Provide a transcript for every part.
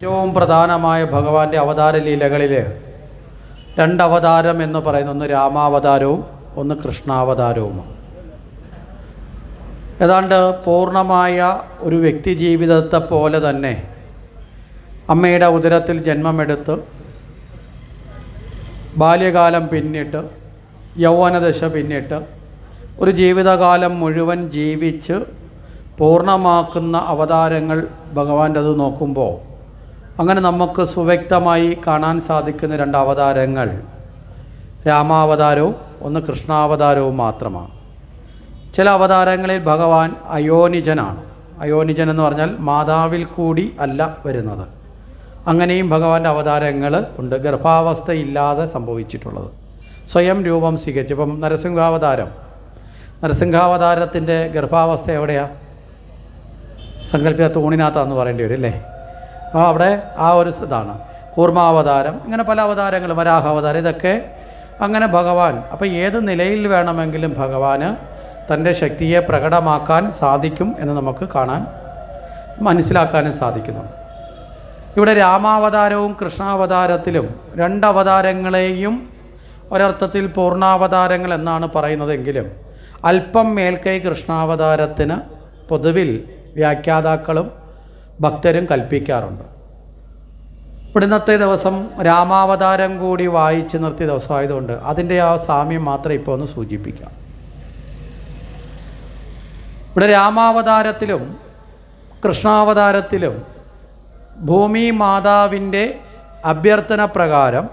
ഏറ്റവും പ്രധാനമായ ഭഗവാന്റെ അവതാര ലീലകളിൽ രണ്ട് അവതാരം എന്ന് പറയുന്ന ഒന്ന് രാമാവതാരവും ഒന്ന് കൃഷ്ണാവതാരവും ഏതാണ്ട് പൂർണമായ ഒരു വ്യക്തി ജീവിതത്തെ പോലെ തന്നെ അമ്മയുടെ ഉദരത്തിൽ ജന്മമെടുത്ത് ബാല്യകാലം പിന്നിട്ട് യൗവനദശ പിന്നിട്ട് ഒരു ജീവിതകാലം മുഴുവൻ ജീവിച്ച് പൂർണമാക്കുന്ന അവതാരങ്ങൾ ഭഗവാന്റെ അത് നോക്കുമ്പോൾ അങ്ങനെ നമുക്ക് സുവ്യക്തമായി കാണാൻ സാധിക്കുന്ന രണ്ട് അവതാരങ്ങൾ. രാമാവതാരവും ഒന്ന് കൃഷ്ണാവതാരവും മാത്രമാണ്. ചില അവതാരങ്ങളിൽ ഭഗവാൻ അയോനിജനാണ്. അയോനിജൻ എന്ന് പറഞ്ഞാൽ മാതാവിൽ കൂടി അല്ല വരുന്നത്. അങ്ങനെയും ഭഗവാന്റെ അവതാരങ്ങൾ ഉണ്ട്. ഗർഭാവസ്ഥയില്ലാതെ സംഭവിച്ചിട്ടുള്ളത്. സ്വയം രൂപം സ്വീകരിച്ചു. ഇപ്പം നരസിംഹാവതാരം. നരസിംഹാവതാരത്തിന്റെ ഗർഭാവസ്ഥ എവിടെയാണ് സങ്കല്പിത തൂണിനകത്താന്ന് പറയേണ്ടി വരും അല്ലേ? അവിടെ ആ ഒരു ഇതാണ്. കൂർമാവതാരം ഇങ്ങനെ പല അവതാരങ്ങളും വരാഹാവതാരം ഇതൊക്കെ അങ്ങനെ ഭഗവാൻ അപ്പോൾ ഏത് നിലയിൽ വേണമെങ്കിലും ഭഗവാന് തന്റെ ശക്തിയെ പ്രകടമാക്കാൻ സാധിക്കും എന്ന് നമുക്ക് കാണാൻ മനസ്സിലാക്കാനും സാധിക്കുന്നു. ഇവിടെ രാമാവതാരവും കൃഷ്ണാവതാരത്തിലും രണ്ടവതാരങ്ങളെയും ഒരർത്ഥത്തിൽ പൂർണാവതാരങ്ങൾ എന്നാണ് പറയുന്നതെങ്കിലും അല്പം മേൽക്കൈ കൃഷ്ണാവതാരത്തിന് പൊതുവിൽ വ്യാഖ്യാതാക്കളും ഭക്തരും കൽപ്പിക്കാറുണ്ട്. ഇവിടെ ഇന്നത്തെ ദിവസം രാമാവതാരം കൂടി വായിച്ച് നിർത്തിയ ദിവസമായതുകൊണ്ട് അതിന്റെ ആ സാമ്യം മാത്രം ഇപ്പോൾ ഒന്ന് സൂചിപ്പിക്കാം. ഇവിടെ രാമാവതാരത്തിലും കൃഷ്ണാവതാരത്തിലും ഭൂമി മാതാവിന്റെ അഭ്യർത്ഥന പ്രകാരം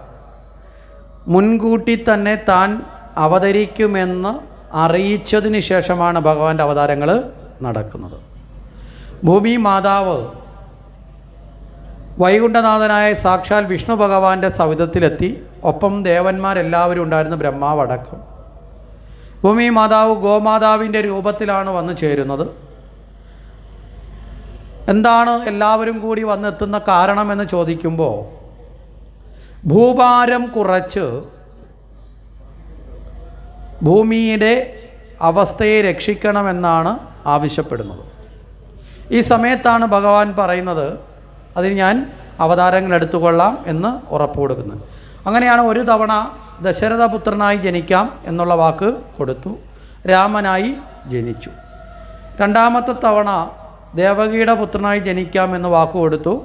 മുൻകൂട്ടി തന്നെ താൻ അവതരിക്കുമെന്ന് അറിയിച്ചതിന് ശേഷമാണ് ഭഗവാന്റെ അവതാരങ്ങൾ നടക്കുന്നത്. ഭൂമി മാതാവ് വൈകുണ്ഠനാഥനായ സാക്ഷാൽ വിഷ്ണു ഭഗവാന്റെ സവിധത്തിലെത്തി. ഒപ്പം ദേവന്മാരെല്ലാവരും ഉണ്ടായിരുന്ന ബ്രഹ്മാവ് അടക്കം. ഭൂമി മാതാവ് ഗോമാതാവിന്റെ രൂപത്തിലാണ് വന്നു ചേരുന്നത്. എന്താണ് എല്ലാവരും കൂടി വന്നെത്തുന്ന കാരണമെന്ന് ചോദിക്കുമ്പോൾ ഭൂഭാരം കുറച്ച് ഭൂമിയുടെ അവസ്ഥയെ രക്ഷിക്കണമെന്നാണ് ആവശ്യപ്പെടുന്നത്. ഈ സമയത്താണ് ഭഗവാൻ പറയുന്നത് അതിന് ഞാൻ അവതാരങ്ങൾ എടുത്തുകൊള്ളാം എന്ന് ഉറപ്പ് കൊടുക്കുന്നത്. അങ്ങനെയാണ് ഒരു തവണ ദശരഥപുത്രനായി ജനിക്കാം എന്നുള്ള വാക്ക് കൊടുത്തു. രാമനായി ജനിച്ചു. രണ്ടാമത്തെ തവണ ദേവകിയുടെ പുത്രനായി ജനിക്കാം എന്ന് വാക്ക് കൊടുത്തു.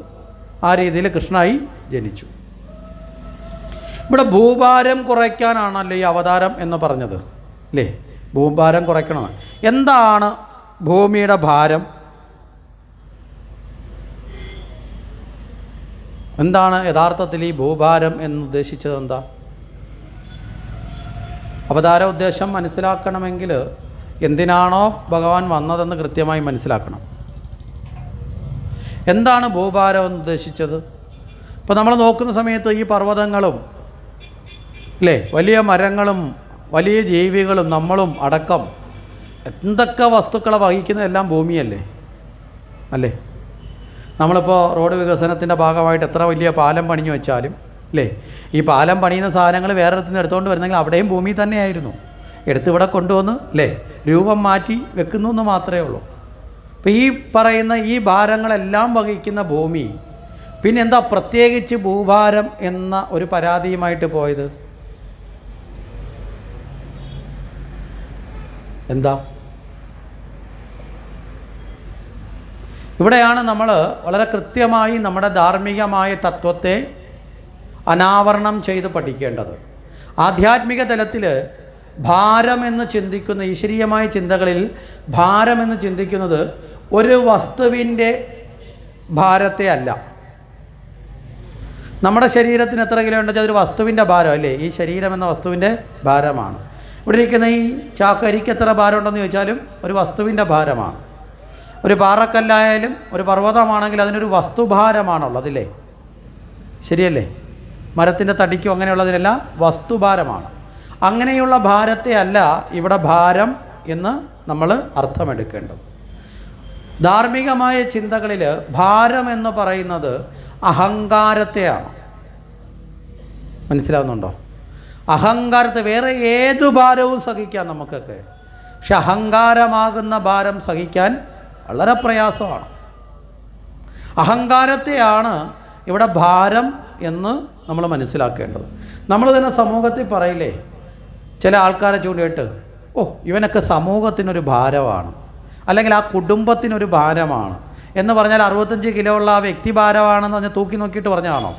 ആ രീതിയിൽ കൃഷ്ണനായി ജനിച്ചു. ഇവിടെ ഭൂഭാരം കുറയ്ക്കാനാണല്ലോ ഈ അവതാരം എന്ന് പറഞ്ഞത് അല്ലേ? ഭൂഭാരം കുറയ്ക്കണം എന്താണ് ഭൂമിയുടെ ഭാരം? എന്താണ് യഥാർത്ഥത്തിൽ ഈ ഭൂഭാരം എന്നുദ്ദേശിച്ചത് എന്താ? അവതാര ഉദ്ദേശം മനസ്സിലാക്കണമെങ്കിൽ എന്തിനാണോ ഭഗവാൻ വന്നതെന്ന് കൃത്യമായി മനസ്സിലാക്കണം. എന്താണ് ഭൂഭാരം എന്ന് ഉദ്ദേശിച്ചത് ഇപ്പോൾ നമ്മൾ നോക്കുന്ന സമയത്ത് ഈ പർവതങ്ങളും അല്ലേ? വലിയ മരങ്ങളും വലിയ ജീവികളും നമ്മളും അടക്കം എന്തൊക്കെ വസ്തുക്കളെ വഹിക്കുന്നതെല്ലാം ഭൂമിയല്ലേ? അല്ലേ? നമ്മളിപ്പോൾ റോഡ് വികസനത്തിന്റെ ഭാഗമായിട്ട് എത്ര വലിയ പാലം പണിഞ്ഞു വെച്ചാലും അല്ലേ? ഈ പാലം പണിയുന്ന സാധനങ്ങൾ വേറെ ഇടത്തുനിന്ന് എടുത്തുകൊണ്ട് വരുന്നെങ്കിൽ അവിടെയും ഭൂമി തന്നെയായിരുന്നു. എടുത്ത് ഇവിടെ കൊണ്ടുവന്ന് അല്ലേ? രൂപം മാറ്റി വെക്കുന്നു എന്ന് മാത്രമേ ഉള്ളൂ. അപ്പോൾ ഈ പറയുന്ന ഈ ഭാരങ്ങളെല്ലാം വഹിക്കുന്ന ഭൂമി പിന്നെ എന്താ പ്രത്യേകിച്ച് ഭൂഭാരം എന്ന ഒരു പരാതിയുമായിട്ട് പോയത്? എന്താ? ഇവിടെയാണ് നമ്മൾ വളരെ കൃത്യമായി നമ്മുടെ ധാർമ്മികമായ തത്വത്തെ അനാവരണം ചെയ്ത് പഠിക്കേണ്ടത്. ആധ്യാത്മിക തലത്തിൽ ഭാരമെന്ന് ചിന്തിക്കുന്ന ഈശ്വരീയമായ ചിന്തകളിൽ ഭാരമെന്ന് ചിന്തിക്കുന്നത് ഒരു വസ്തുവിന്റെ ഭാരത്തെ അല്ല. നമ്മുടെ ശരീരത്തിന് എത്ര കിലോ ഉണ്ടെന്ന് അതൊരു വസ്തുവിന്റെ ഭാരം അല്ലേ? ഈ ശരീരം എന്ന വസ്തുവിന്റെ ഭാരമാണ്. ഇവിടെ ഇരിക്കുന്ന ഈ ചാക്കരിക്ക് എത്ര ഭാരമുണ്ടെന്ന് ചോദിച്ചാലും ഒരു വസ്തുവിന്റെ ഭാരമാണ്. ഒരു പാറക്കല്ലായാലും ഒരു പർവതമാണെങ്കിൽ അതിനൊരു വസ്തുഭാരമാണുള്ളതില്ലേ? ശരിയല്ലേ? മരത്തിന്റെ തടിക്കും അങ്ങനെയുള്ളതിനെല്ലാം വസ്തുഭാരമാണ്. അങ്ങനെയുള്ള ഭാരത്തെ അല്ല ഇവിടെ ഭാരം എന്ന് നമ്മൾ അർത്ഥമെടുക്കേണ്ടത്. ധാർമ്മികമായ ചിന്തകളിൽ ഭാരം എന്ന് പറയുന്നത് അഹങ്കാരത്തെയാണ്. മനസ്സിലാവുന്നുണ്ടോ? അഹങ്കാരത്തെ വേറെ ഏതു ഭാരവും സഹിക്കാം നമുക്കൊക്കെ. പക്ഷെ അഹങ്കാരമാകുന്ന ഭാരം സഹിക്കാൻ വളരെ പ്രയാസമാണ്. അഹങ്കാരത്തെയാണ് ഇവിടെ ഭാരം എന്ന് നമ്മൾ മനസ്സിലാക്കേണ്ടത്. നമ്മൾ തന്നെ സമൂഹത്തിൽ പറയില്ലേ ചില ആൾക്കാരെ ചൂണ്ടിയിട്ട് ഓ ഇവനൊക്കെ സമൂഹത്തിനൊരു ഭാരമാണ് അല്ലെങ്കിൽ ആ കുടുംബത്തിനൊരു ഭാരമാണ് എന്ന് പറഞ്ഞാൽ അറുപത്തഞ്ച് കിലോ ഉള്ള ആ വ്യക്തി ഭാരമാണെന്ന് പറഞ്ഞാൽ തൂക്കി നോക്കിയിട്ട് പറഞ്ഞാണോ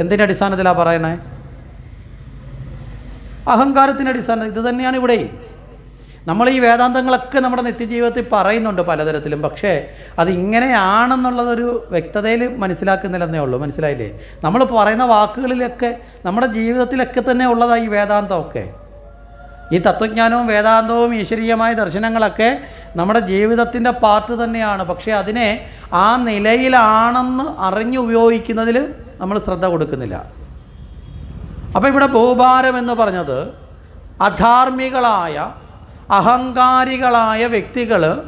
എന്തിന്റെ അടിസ്ഥാനത്തിലാണ് പറയണേ? അഹങ്കാരത്തിന്റെ അടിസ്ഥാനം ഇത് തന്നെയാണ് ഇവിടെയും. നമ്മൾ ഈ വേദാന്തങ്ങളൊക്കെ നമ്മുടെ നിത്യജീവിതത്തിൽ പറയുന്നുണ്ട് പലതരത്തിലും. പക്ഷേ അത് ഇങ്ങനെയാണെന്നുള്ളതൊരു വ്യക്തതയിൽ മനസ്സിലാക്കുന്നില്ലെന്നേ ഉള്ളൂ. മനസ്സിലായില്ലേ? നമ്മൾ പറയുന്ന വാക്കുകളിലൊക്കെ നമ്മുടെ ജീവിതത്തിലൊക്കെ തന്നെ ഉള്ളതാണ് ഈ വേദാന്തമൊക്കെ. ഈ തത്വജ്ഞാനവും വേദാന്തവും ഈശ്വരീയമായ ദർശനങ്ങളൊക്കെ നമ്മുടെ ജീവിതത്തിന്റെ പാർട്ട് തന്നെയാണ്. പക്ഷേ അതിനെ ആ നിലയിലാണെന്ന് അറിഞ്ഞു ഉപയോഗിക്കുന്നതിൽ നമ്മൾ ശ്രദ്ധ കൊടുക്കുന്നില്ല. അപ്പോൾ ഇവിടെ ഭൂഭാരം എന്ന് പറഞ്ഞത് അധാർമികളായ അഹങ്കാരികളായ വ്യക്തികൾ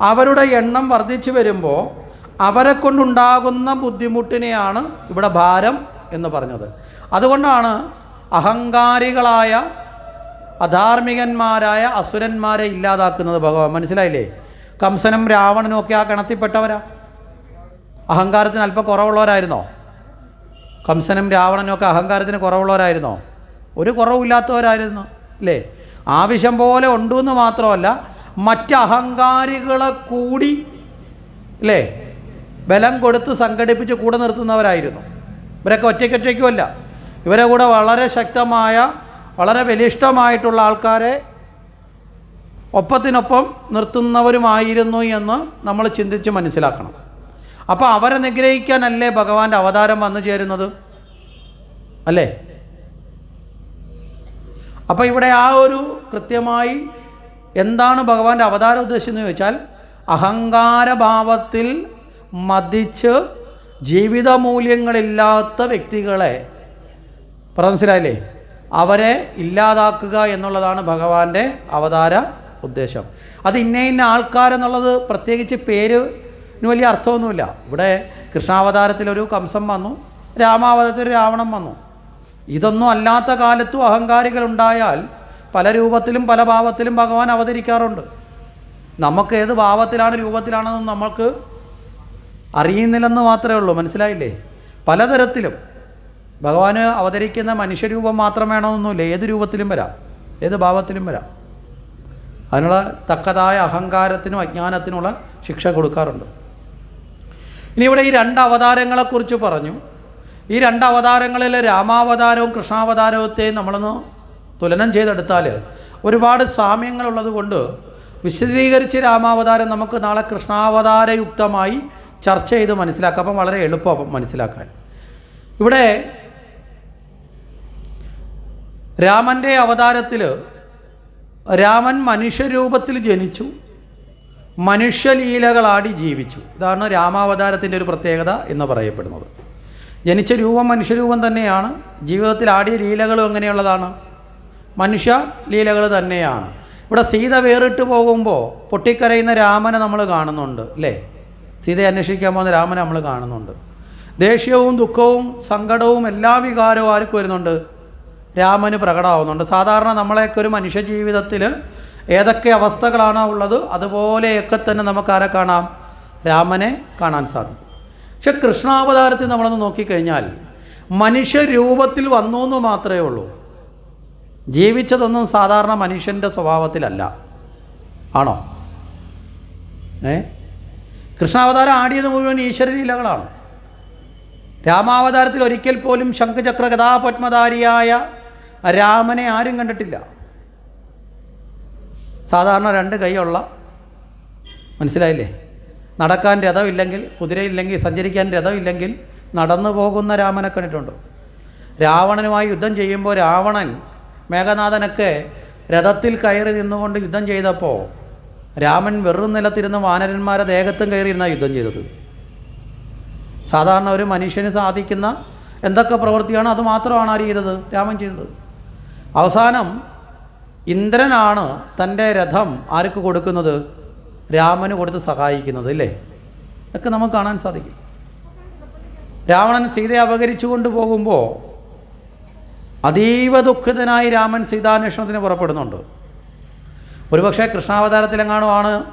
അവരുടെ എണ്ണം വർദ്ധിച്ചു വരുമ്പോൾ അവരെ കൊണ്ടുണ്ടാകുന്ന ബുദ്ധിമുട്ടിനെയാണ് ഇവിടെ ഭാരം എന്ന് പറഞ്ഞത്. അതുകൊണ്ടാണ് അഹങ്കാരികളായ അധാർമികന്മാരായ അസുരന്മാരെ ഇല്ലാതാക്കുന്നത് ഭഗവാൻ. മനസ്സിലായില്ലേ? കംസനും രാവണനും ഒക്കെ ആ ഗണത്തിൽപ്പെട്ടവരാ. അഹങ്കാരത്തിന് അല്പം കുറവുള്ളവരായിരുന്നോ? കംസനും രാവണനും ഒക്കെ അഹങ്കാരത്തിന് കുറവുള്ളവരായിരുന്നോ? ഒരു കുറവില്ലാത്തവരായിരുന്നു അല്ലേ ആവശ്യം പോലെ ഉണ്ടെന്ന് മാത്രമല്ല മറ്റ് അഹങ്കാരികളെ കൂടി അല്ലേ? ബലം കൊടുത്ത് സംഘടിപ്പിച്ച് കൂടെ നിർത്തുന്നവരായിരുന്നു. ഇവരൊക്കെ ഒറ്റയ്ക്കൊറ്റയ്ക്കുമല്ല ഇവരെ കൂടെ വളരെ ശക്തമായ വളരെ ബലിഷ്ടമായിട്ടുള്ള ആൾക്കാരെ ഒപ്പത്തിനൊപ്പം നിർത്തുന്നവരുമായിരുന്നു എന്ന് നമ്മൾ ചിന്തിച്ച് മനസ്സിലാക്കണം. അപ്പോൾ അവരെ നിഗ്രഹിക്കാനല്ലേ ഭഗവാന്റെ അവതാരം വന്നു ചേരുന്നത്? അല്ലേ? അപ്പോൾ ഇവിടെ ആ ഒരു കൃത്യമായി എന്താണ് ഭഗവാന്റെ അവതാര ഉദ്ദേശം എന്ന് ചോദിച്ചാൽ അഹങ്കാരഭാവത്തിൽ മതിച്ച് ജീവിത മൂല്യങ്ങളില്ലാത്ത വ്യക്തികളെ മനസ്സിലായില്ലേ? അവരെ ഇല്ലാതാക്കുക എന്നുള്ളതാണ് ഭഗവാന്റെ അവതാര ഉദ്ദേശം. അത് ഇന്ന ഇന്ന ആൾക്കാരെന്നുള്ളത് പ്രത്യേകിച്ച് പേരിന് വലിയ അർത്ഥമൊന്നുമില്ല. ഇവിടെ കൃഷ്ണാവതാരത്തിലൊരു കംസം വന്നു രാമാവതാരത്തിൽ ഒരു രാവണം വന്നു. ഇതൊന്നും അല്ലാത്ത കാലത്തും അഹങ്കാരികളുണ്ടായാൽ പല രൂപത്തിലും പല ഭാവത്തിലും ഭഗവാൻ അവതരിക്കാറുണ്ട്. നമുക്ക് ഏത് ഭാവത്തിലാണ് രൂപത്തിലാണെന്ന് നമുക്ക് അറിയുന്നില്ലെന്ന് മാത്രമേ ഉള്ളൂ. മനസ്സിലായില്ലേ? പലതരത്തിലും. ഭഗവാന് അവതരിക്കുന്ന മനുഷ്യരൂപം മാത്രം വേണമെന്നൊന്നുമില്ല. ഏത് രൂപത്തിലും വരാം. ഏത് ഭാവത്തിലും വരാം. അതിനുള്ള തക്കതായ അഹങ്കാരത്തിനും അജ്ഞാനത്തിനുള്ള ശിക്ഷ കൊടുക്കാറുണ്ട്. ഇനി ഇവിടെ ഈ രണ്ട് അവതാരങ്ങളെക്കുറിച്ച് പറഞ്ഞു. ഈ രണ്ട് അവതാരങ്ങളിൽ രാമാവതാരവും കൃഷ്ണാവതാരത്തെയും നമ്മളൊന്ന് തുലനം ചെയ്തെടുത്താൽ ഒരുപാട് സാമ്യങ്ങളുള്ളത് കൊണ്ട് വിശദീകരിച്ച് രാമാവതാരം നമുക്ക് നാളെ കൃഷ്ണാവതാരയുക്തമായി ചർച്ച ചെയ്ത് മനസ്സിലാക്കാം. അപ്പം വളരെ എളുപ്പം മനസ്സിലാക്കാൻ. ഇവിടെ രാമന്റെ അവതാരത്തിൽ രാമൻ മനുഷ്യരൂപത്തിൽ ജനിച്ചു മനുഷ്യലീലകളാടി ജീവിച്ചു. ഇതാണ് രാമാവതാരത്തിന്റെ ഒരു പ്രത്യേകത എന്ന് പറയപ്പെടുന്നത്. ജനിച്ച രൂപം മനുഷ്യരൂപം തന്നെയാണ്. ജീവിതത്തിൽ ആടിയ ലീലകളും എങ്ങനെയുള്ളതാണ്? മനുഷ്യ ലീലകൾ തന്നെയാണ്. ഇവിടെ സീത വേറിട്ട് പോകുമ്പോൾ പൊട്ടിക്കരയുന്ന രാമനെ നമ്മൾ കാണുന്നുണ്ട് അല്ലേ? സീതയെ അന്വേഷിക്കാൻ പോകുന്ന രാമനെ നമ്മൾ കാണുന്നുണ്ട്. ദേഷ്യവും ദുഃഖവും സങ്കടവും എല്ലാ വികാരവും ആർക്ക് വരുന്നുണ്ട്? രാമന് പ്രകടമാവുന്നുണ്ട്. സാധാരണ നമ്മളെയൊക്കെ ഒരു മനുഷ്യ ജീവിതത്തിൽ ഏതൊക്കെ അവസ്ഥകളാണോ ഉള്ളത് അതുപോലെയൊക്കെ തന്നെ നമുക്ക് ആരെ കാണാം? രാമനെ കാണാൻ സാധിക്കും. പക്ഷെ കൃഷ്ണാവതാരത്തിൽ നമ്മളൊന്ന് നോക്കിക്കഴിഞ്ഞാൽ മനുഷ്യരൂപത്തിൽ വന്നു എന്ന് മാത്രമേ ഉള്ളൂ. ജീവിച്ചതൊന്നും സാധാരണ മനുഷ്യന്റെ സ്വഭാവത്തിലല്ല. ആണോ? ഏ? കൃഷ്ണാവതാരം ആടിയത് മുഴുവൻ ഈശ്വരലീലകളാണ് രാമാവതാരത്തിൽ ഒരിക്കൽ പോലും ശംഖചക്ര കഥാപത്മധാരിയായ രാമനെ ആരും കണ്ടിട്ടില്ല. സാധാരണ രണ്ട് കൈയുള്ള മനസ്സിലായില്ലേ? നടക്കാൻ രഥമില്ലെങ്കിൽ കുതിരയില്ലെങ്കിൽ സഞ്ചരിക്കാൻ രഥമില്ലെങ്കിൽ നടന്നു പോകുന്ന രാമനെ കണ്ടിട്ടുണ്ട്. രാവണനുമായി യുദ്ധം ചെയ്യുമ്പോൾ രാവണൻ മേഘനാഥനൊക്കെ രഥത്തിൽ കയറി നിന്നുകൊണ്ട് യുദ്ധം ചെയ്തപ്പോൾ രാമൻ വെറും നിലത്തിരുന്ന വാനരന്മാരെ ദേഹത്തും കയറിയിരുന്ന യുദ്ധം ചെയ്തത്. സാധാരണ ഒരു മനുഷ്യന് സാധിക്കുന്ന എന്തൊക്കെ പ്രവൃത്തിയാണ് അത് മാത്രമാണ് ആര് ചെയ്തത്? രാമൻ ചെയ്തത്. അവസാനം ഇന്ദ്രനാണ് തന്റെ രഥം ആർക്ക് കൊടുക്കുന്നത്? രാമന് കൊടുത്ത് സഹായിക്കുന്നത് അല്ലേ ഇതൊക്കെ നമുക്ക് കാണാൻ സാധിക്കും. രാവണൻ സീതയെ അപകരിച്ചു കൊണ്ടുപോകുമ്പോൾ അതീവ ദുഃഖിതനായി രാമൻ സീതാന്വേഷണത്തിന് പുറപ്പെടുന്നുണ്ട്. ഒരുപക്ഷെ കൃഷ്ണാവതാരത്തിലെങ്ങാണോ ആണ്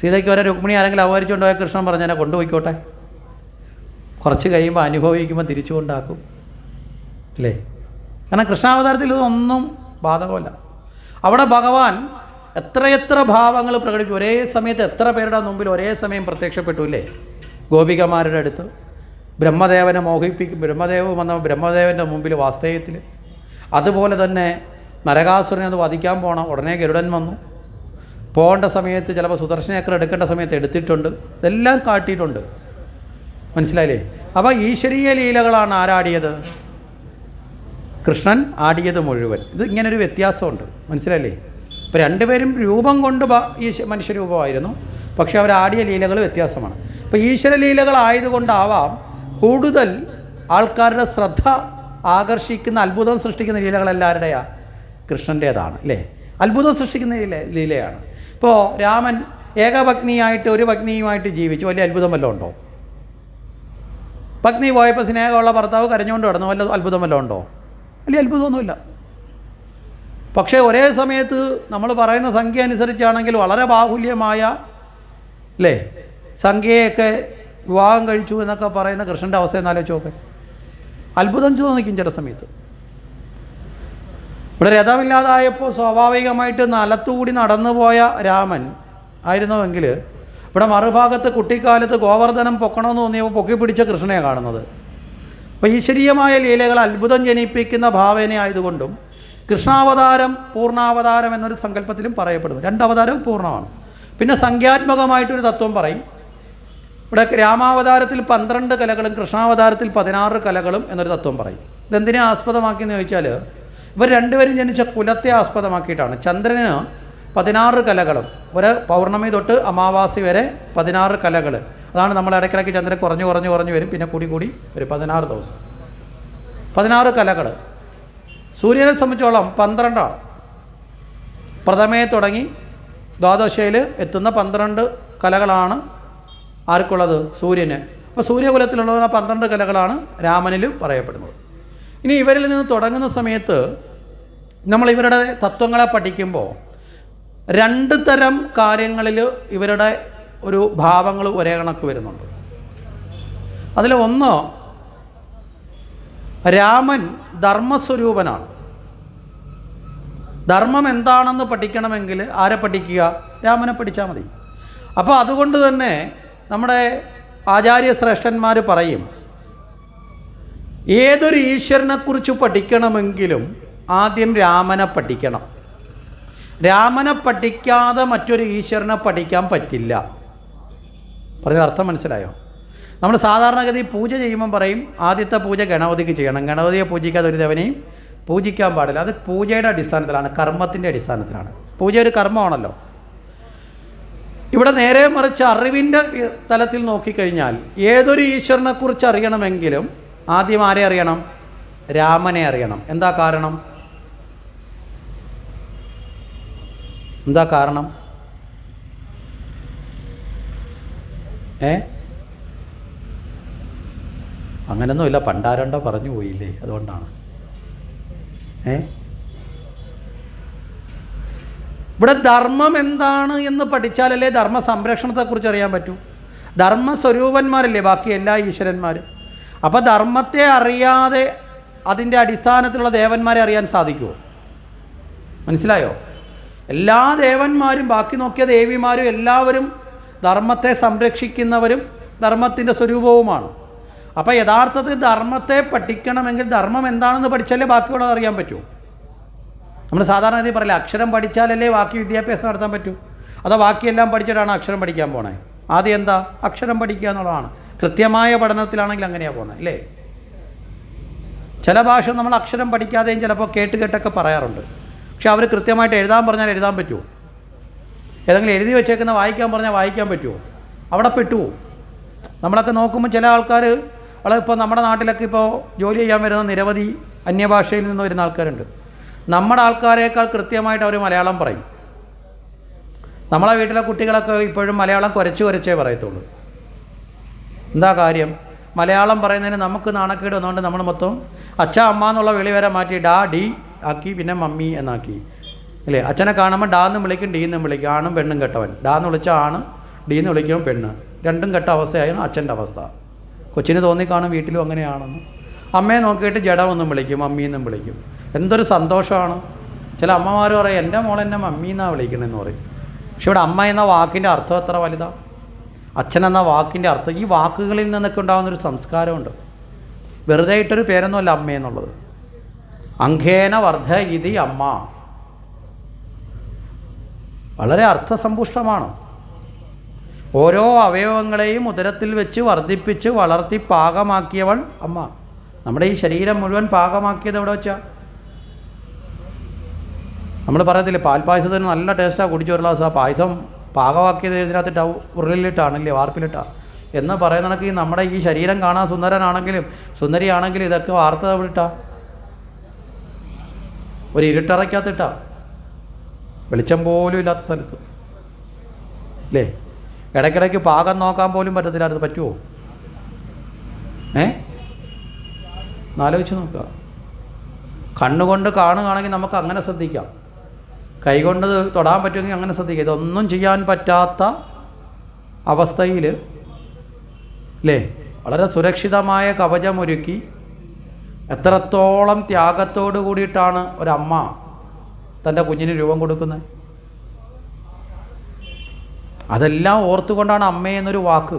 സീതയ്ക്ക് വരെ രുക്മിണി ആരെങ്കിലും അപകരിച്ചുകൊണ്ടുപോയ കൃഷ്ണൻ പറഞ്ഞു പറഞ്ഞെന്നെ കൊണ്ടുപോയിക്കോട്ടെ. കുറച്ച് കഴിയുമ്പോൾ അനുഭവിക്കുമ്പോൾ തിരിച്ചു കൊണ്ടാക്കും അല്ലേ കാരണം കൃഷ്ണാവതാരത്തിൽ ഇതൊന്നും ബാധകമല്ല. അവിടെ ഭഗവാൻ എത്രയെത്ര ഭാവങ്ങൾ പ്രകടിപ്പിച്ചു. ഒരേ സമയത്ത് എത്ര പേരുടെ മുമ്പിൽ ഒരേ സമയം പ്രത്യക്ഷപ്പെട്ടു ഇല്ലേ ഗോപികമാരുടെ അടുത്ത്. ബ്രഹ്മദേവനെ മോഹിപ്പിക്കും ബ്രഹ്മദേവ് വന്ന ബ്രഹ്മദേവന്റെ മുമ്പിൽ വാസ്തവത്തിൽ അതുപോലെ തന്നെ നരകാസുരനെ അത് വധിക്കാൻ പോകണം ഉടനെ ഗരുഡൻ വന്നു. പോകേണ്ട സമയത്ത് ചിലപ്പോൾ സുദർശനേക്കർ എടുക്കേണ്ട സമയത്ത് എടുത്തിട്ടുണ്ട്. ഇതെല്ലാം കാട്ടിയിട്ടുണ്ട്. മനസ്സിലായില്ലേ? അപ്പോൾ ഈശ്വരീയ ലീലകളാണ് ആരാടിയത്? കൃഷ്ണൻ ആടിയത് മുഴുവൻ. ഇത് ഇങ്ങനൊരു വ്യത്യാസമുണ്ട്. മനസ്സിലല്ലേ ഇപ്പോൾ രണ്ടുപേരും രൂപം കൊണ്ട് ഈശ മനുഷ്യരൂപമായിരുന്നു. പക്ഷേ അവർ ആടിയ ലീലകൾ വ്യത്യാസമാണ്. അപ്പോൾ ഈശ്വരലീലകളായതുകൊണ്ടാവാം കൂടുതൽ ആൾക്കാരുടെ ശ്രദ്ധ ആകർഷിക്കുന്ന അത്ഭുതം സൃഷ്ടിക്കുന്ന ലീലകളെല്ലാവരുടെയാ കൃഷ്ണന്റേതാണ് അല്ലേ? അത്ഭുതം സൃഷ്ടിക്കുന്ന ലീല ലീലയാണ്. ഇപ്പോൾ രാമൻ ഏകപത്നിയായിട്ട് ഒരു പത്നിയുമായിട്ട് ജീവിച്ചു. വലിയ അത്ഭുതം വല്ലതും ഉണ്ടോ? പത്നി പോയപ്പോൾ സ്നേഹമുള്ള ഭർത്താവ് കരഞ്ഞുകൊണ്ട് കിടന്നു. വല്ല അത്ഭുതം വല്ലതും ഉണ്ടോ? വലിയ അത്ഭുതമൊന്നുമില്ല. പക്ഷേ ഒരേ സമയത്ത് നമ്മൾ പറയുന്ന സംഖ്യ അനുസരിച്ചാണെങ്കിൽ വളരെ ബാഹുല്യമായ അല്ലേ സംഖ്യയൊക്കെ വിവാഹം കഴിച്ചു എന്നൊക്കെ പറയുന്ന കൃഷ്ണന്റെ അവസ്ഥ എന്നാലോചിച്ച് നോക്കെ. അത്ഭുതം തോന്നിക്കും ചില സമയത്ത്. ഇവിടെ രഥമില്ലാതായപ്പോൾ സ്വാഭാവികമായിട്ട് നിലത്തുകൂടി നടന്നു പോയ രാമൻ ആയിരുന്നുവെങ്കിൽ ഇവിടെ മറുഭാഗത്ത് കുട്ടിക്കാലത്ത് ഗോവർദ്ധനം പൊക്കണമെന്ന് തോന്നിയപ്പോൾ പൊക്കി പിടിച്ച കൃഷ്ണനെ കാണുന്നത്. അപ്പോൾ ഈശ്വരീയമായ ലീലകൾ അത്ഭുതം ജനിപ്പിക്കുന്ന ഭാവന ആയതുകൊണ്ടും കൃഷ്ണാവതാരം പൂർണാവതാരം എന്നൊരു സങ്കല്പത്തിലും പറയപ്പെടും രണ്ടവതാരവും പൂർണമാണ് പിന്നെ സംഖ്യാത്മകമായിട്ടൊരു തത്വം പറയും. ഇവിടെ രാമാവതാരത്തിൽ പന്ത്രണ്ട് കലകളും കൃഷ്ണാവതാരത്തിൽ പതിനാറ് കലകളും എന്നൊരു തത്വം പറയും. ഇതെന്തിനെ ആസ്പദമാക്കിയെന്ന് ചോദിച്ചാൽ ഇവർ രണ്ടുപേരും ജനിച്ച കുലത്തെ ആസ്പദമാക്കിയിട്ടാണ്. ചന്ദ്രന് പതിനാറ് കലകളും ഒരു പൗർണമി തൊട്ട് അമാവാസി വരെ പതിനാറ് കലകൾ അതാണ് നമ്മൾ ഇടയ്ക്കിടയ്ക്ക് ചന്ദ്രൻ കുറഞ്ഞു കുറഞ്ഞു കുറഞ്ഞു വരും പിന്നെ കൂടി കൂടി ഒരു പതിനാറ് ദിവസം. പതിനാറ് കലകൾ സൂര്യനെ സംബന്ധിച്ചോളം പന്ത്രണ്ടാണ്. പ്രഥമയെ തുടങ്ങി ദ്വാദശയിൽ എത്തുന്ന പന്ത്രണ്ട് കലകളാണ് ആർക്കുള്ളത്? സൂര്യന്. അപ്പോൾ സൂര്യകുലത്തിലുള്ള പന്ത്രണ്ട് കലകളാണ് രാമനിലും പറയപ്പെടുന്നത്. ഇനി ഇവരിൽ നിന്ന് തുടങ്ങുന്ന സമയത്ത് നമ്മൾ ഇവരുടെ തത്വങ്ങളെ പഠിക്കുമ്പോൾ രണ്ട് തരം കാര്യങ്ങളിൽ ഇവരുടെ ഒരു ഭാവങ്ങൾ ഒരേ കണക്ക് വരുന്നുണ്ട്. അതിൽ ഒന്ന് രാമൻ ധർമ്മസ്വരൂപനാണ്. ധർമ്മം എന്താണെന്ന് പഠിക്കണമെങ്കിൽ ആരെ പഠിക്കുക? രാമനെ പഠിച്ചാൽ മതി. അപ്പോൾ അതുകൊണ്ട് തന്നെ നമ്മുടെ ആചാര്യ ശ്രേഷ്ഠന്മാർ പറയും ഏതൊരു ഈശ്വരനെക്കുറിച്ച് പഠിക്കണമെങ്കിലും ആദ്യം രാമനെ പഠിക്കണം. രാമനെ പഠിക്കാതെ മറ്റൊരു ഈശ്വരനെ പഠിക്കാൻ പറ്റില്ല. പറഞ്ഞ അർത്ഥം മനസ്സിലായോ? നമ്മൾ സാധാരണഗതി പൂജ ചെയ്യുമ്പോൾ പറയും ആദ്യത്തെ പൂജ ഗണപതിക്ക് ചെയ്യണം. ഗണപതിയെ പൂജിക്കാതെ ഒരു ദേവനെയും പൂജിക്കാൻ പാടില്ല. അത് പൂജയുടെ അടിസ്ഥാനത്തിലാണ് കർമ്മത്തിന്റെ അടിസ്ഥാനത്തിലാണ്. പൂജ ഒരു കർമ്മമാണല്ലോ. ഇവിടെ നേരെ മറിച്ച് അറിവിന്റെ തലത്തിൽ നോക്കിക്കഴിഞ്ഞാൽ ഏതൊരു ഈശ്വരനെക്കുറിച്ച് അറിയണമെങ്കിലും ആദ്യം ആരെ അറിയണം? രാമനെ അറിയണം. എന്താ കാരണം? എന്താ കാരണം? ഏ? അങ്ങനൊന്നുമില്ല. പണ്ടാരണ്ട പറഞ്ഞു പോയില്ലേ? അതുകൊണ്ടാണ്. ഏ? ഇവിടെ ധർമ്മം എന്താണ് എന്ന് പഠിച്ചാലല്ലേ ധർമ്മ സംരക്ഷണത്തെക്കുറിച്ച് അറിയാൻ പറ്റൂ. ധർമ്മ സ്വരൂപന്മാരല്ലേ? ബാക്കി എല്ലാ ഈശ്വരന്മാരും. അപ്പോൾ ധർമ്മത്തെ അറിയാതെ അതിന്റെ അടിസ്ഥാനത്തിലുള്ള ദേവന്മാരെ അറിയാൻ സാധിക്കുമോ മനസ്സിലായോ? എല്ലാ ദേവന്മാരും ബാക്കി നോക്കിയ ദേവിമാരും എല്ലാവരും ധർമ്മത്തെ സംരക്ഷിക്കുന്നവരും ധർമ്മത്തിന്റെ സ്വരൂപവുമാണ്. അപ്പോൾ യഥാർത്ഥത്തിൽ ധർമ്മത്തെ പഠിക്കണമെങ്കിൽ ധർമ്മം എന്താണെന്ന് പഠിച്ചാലേ ബാക്കിയുള്ളത് അറിയാൻ പറ്റൂ. നമ്മൾ സാധാരണ ഗതി പറയില്ല അക്ഷരം പഠിച്ചാലല്ലേ ബാക്കി വിദ്യാഭ്യാസം നടത്താൻ പറ്റൂ. അതോ ബാക്കിയെല്ലാം പഠിച്ചിട്ടാണ് അക്ഷരം പഠിക്കാൻ പോണേ? ആദ്യം എന്താ? അക്ഷരം പഠിക്കുക എന്നുള്ളതാണ്. കൃത്യമായ പഠനത്തിലാണെങ്കിൽ അങ്ങനെയാണ് പോകുന്നത് അല്ലേ? ചില ഭാഷ നമ്മൾ അക്ഷരം പഠിക്കാതെയും ചിലപ്പോൾ കേട്ട് കേട്ടൊക്കെ പറയാറുണ്ട്. പക്ഷെ അവർ കൃത്യമായിട്ട് എഴുതാൻ പറഞ്ഞാൽ എഴുതാൻ പറ്റുമോ ഏതെങ്കിലും എഴുതി വെച്ചേക്കുന്ന വായിക്കാൻ പറഞ്ഞാൽ വായിക്കാൻ പറ്റുമോ അവിടെ പെട്ടുവോ? നമ്മളൊക്കെ നോക്കുമ്പോൾ ചില ആൾക്കാർ വളരെ ഇപ്പോൾ നമ്മുടെ നാട്ടിലൊക്കെ ഇപ്പോൾ ജോലി ചെയ്യാൻ വരുന്ന നിരവധി അന്യഭാഷയിൽ നിന്ന് വരുന്ന ആൾക്കാരുണ്ട്. നമ്മുടെ ആൾക്കാരേക്കാൾ കൃത്യമായിട്ട് അവർ മലയാളം പറയും. നമ്മളെ വീട്ടിലെ കുട്ടികളൊക്കെ ഇപ്പോഴും മലയാളം കുരച്ച് കുരച്ചേ പറയത്തുള്ളൂ. എന്താ കാര്യം? മലയാളം പറയുന്നതിന് നമുക്ക് നാണക്കേട് വന്നുകൊണ്ട് നമ്മൾ മൊത്തം അച്ഛ അമ്മ എന്നുള്ള വിളി വരെ മാറ്റി ഡാ ഡി ആക്കി പിന്നെ മമ്മി എന്നാക്കി. അല്ലേ? അച്ഛനെ കാണുമ്പോൾ ഡാ എന്ന് വിളിക്കും ഡി എന്നും വിളിക്കും. ആണും പെണ്ണും കെട്ടവൻ. ഡാ എന്ന് വിളിച്ചാൽ ആണ് ഡി എന്ന് വിളിക്കുമ്പോൾ പെണ്ണ്. രണ്ടും കെട്ട അവസ്ഥയായിരുന്നു അച്ഛന്റെ അവസ്ഥ. കൊച്ചിന് തോന്നിക്കാണും വീട്ടിലും അങ്ങനെയാണെന്ന്. അമ്മയെ നോക്കിയിട്ട് ജഡമെന്നും വിളിക്കും അമ്മീന്നും വിളിക്കും. എന്തൊരു സന്തോഷമാണ്. ചില അമ്മമാർ പറയും എന്റെ മോൾ എന്നെ മമ്മി എന്നാണ് വിളിക്കണമെന്ന് പറയും. പക്ഷെ ഇവിടെ അമ്മ എന്ന വാക്കിന്റെ അർത്ഥം എത്ര വലുതാണ് അച്ഛൻ എന്ന വാക്കിന്റെ അർത്ഥം. ഈ വാക്കുകളിൽ നിന്നൊക്കെ ഉണ്ടാകുന്ന ഒരു സംസ്കാരമുണ്ട്. വെറുതെ ഇട്ടൊരു പേരൊന്നുമല്ല അമ്മ എന്നുള്ളത്. അങ്കേന വർദ്ധ ഇതി അമ്മ. വളരെ അർത്ഥസമ്പുഷ്ടമാണ്. ഓരോ അവയവങ്ങളെയും ഉദരത്തിൽ വെച്ച് വർദ്ധിപ്പിച്ച് വളർത്തി പാകമാക്കിയവൾ അമ്മ. നമ്മുടെ ഈ ശരീരം മുഴുവൻ പാകമാക്കിയത് എവിടെ വെച്ചാ? നമ്മൾ പറയത്തില്ലേ പാൽപ്പായസത്തിന് നല്ല ടേസ്റ്റാണ് കുടിച്ചു ഒരു ഗ്ലാസ് ആ പായസം പാകമാക്കിയത് ഇതിനകത്തിട്ടാ ഉരുളിലിട്ടാണല്ലേ വാർപ്പിലിട്ടാ. എന്ന് പറയുന്ന കണക്ക് നമ്മുടെ ഈ ശരീരം കാണാൻ സുന്ദരനാണെങ്കിലും സുന്ദരിയാണെങ്കിലും ഇതൊക്കെ വാർത്ത എവിടിട്ടാ ഒരു ഇരുട്ടറയ്ക്കകത്തിട്ടാ വെളിച്ചം പോലും ഇല്ലാത്ത സ്ഥലത്ത്. അല്ലേ? ഇടയ്ക്കിടയ്ക്ക് പാകം നോക്കാൻ പോലും പറ്റത്തില്ല. അത് പറ്റുമോ ഏ? ആലോചിച്ച് നോക്കുക. കണ്ണുകൊണ്ട് കാണുകയാണെങ്കിൽ നമുക്ക് അങ്ങനെ ശ്രദ്ധിക്കാം. കൈകൊണ്ട് തൊടാൻ പറ്റുമെങ്കിൽ അങ്ങനെ ശ്രദ്ധിക്കാം. ഇതൊന്നും ചെയ്യാൻ പറ്റാത്ത അവസ്ഥയിൽ അല്ലേ വളരെ സുരക്ഷിതമായ കവചമൊരുക്കി എത്രത്തോളം ത്യാഗത്തോടു കൂടിയിട്ടാണ് ഒരമ്മ തന്റെ കുഞ്ഞിന് രൂപം കൊടുക്കുന്നത്? അതെല്ലാം ഓർത്തുകൊണ്ടാണ് അമ്മ എന്നൊരു വാക്ക്.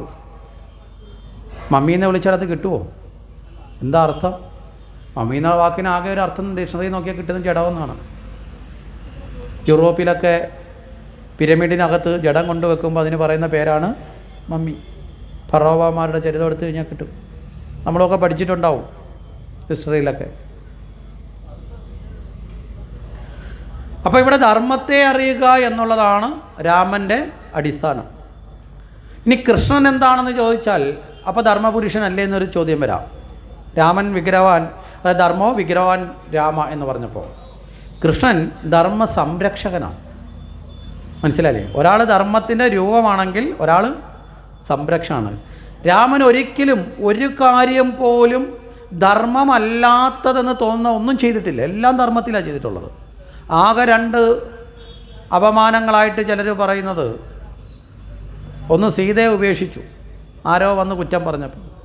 മമ്മി എന്ന് വിളിച്ചാൽ അത് കിട്ടുമോ എന്താ അർത്ഥം? മമ്മി എന്ന വാക്കിന് ആകെ ഒരു അർത്ഥം ഡിക്ഷണറി നോക്കിയാൽ കിട്ടുന്ന ജഡമെന്നാണ്. യൂറോപ്പിലൊക്കെ പിരമിഡിനകത്ത് ജഡം കൊണ്ടുവെക്കുമ്പോൾ അതിന് പറയുന്ന പേരാണ് മമ്മി. ഫറോവമാരുടെ ചരിതം എടുത്തു കഴിഞ്ഞാൽ കിട്ടും. നമ്മളൊക്കെ പഠിച്ചിട്ടുണ്ടാവും ഹിസ്റ്ററിയിലൊക്കെ. അപ്പോൾ ഇവിടെ ധർമ്മത്തെ അറിയുക എന്നുള്ളതാണ് രാമന്റെ അടിസ്ഥാനം. ഇനി കൃഷ്ണൻ എന്താണെന്ന് ചോദിച്ചാൽ അപ്പോൾ ധർമ്മപുരുഷൻ അല്ലേ എന്നൊരു ചോദ്യം വരാം. രാമൻ വിഗ്രഹവാൻ അതായത് ധർമ്മോ വിഗ്രഹവാൻ രാമ എന്ന് പറഞ്ഞപ്പോൾ കൃഷ്ണൻ ധർമ്മ സംരക്ഷകനാണ് മനസ്സിലായില്ലേ? ഒരാൾ ധർമ്മത്തിന്റെ രൂപമാണെങ്കിൽ ഒരാൾ സംരക്ഷണമാണ്. രാമൻ ഒരിക്കലും ഒരു കാര്യം പോലും ധർമ്മമല്ലാത്തതെന്ന് തോന്നുന്ന ഒന്നും ചെയ്തിട്ടില്ല. എല്ലാം ധർമ്മത്തിലാണ് ചെയ്തിട്ടുള്ളത്. ആകെ രണ്ട് അപമാനങ്ങളായിട്ട് ചിലർ പറയുന്നത് ഒന്ന് സീതയെ ഉപേക്ഷിച്ചു. ആരോ വന്ന് കുറ്റം പറഞ്ഞപ്പോൾ.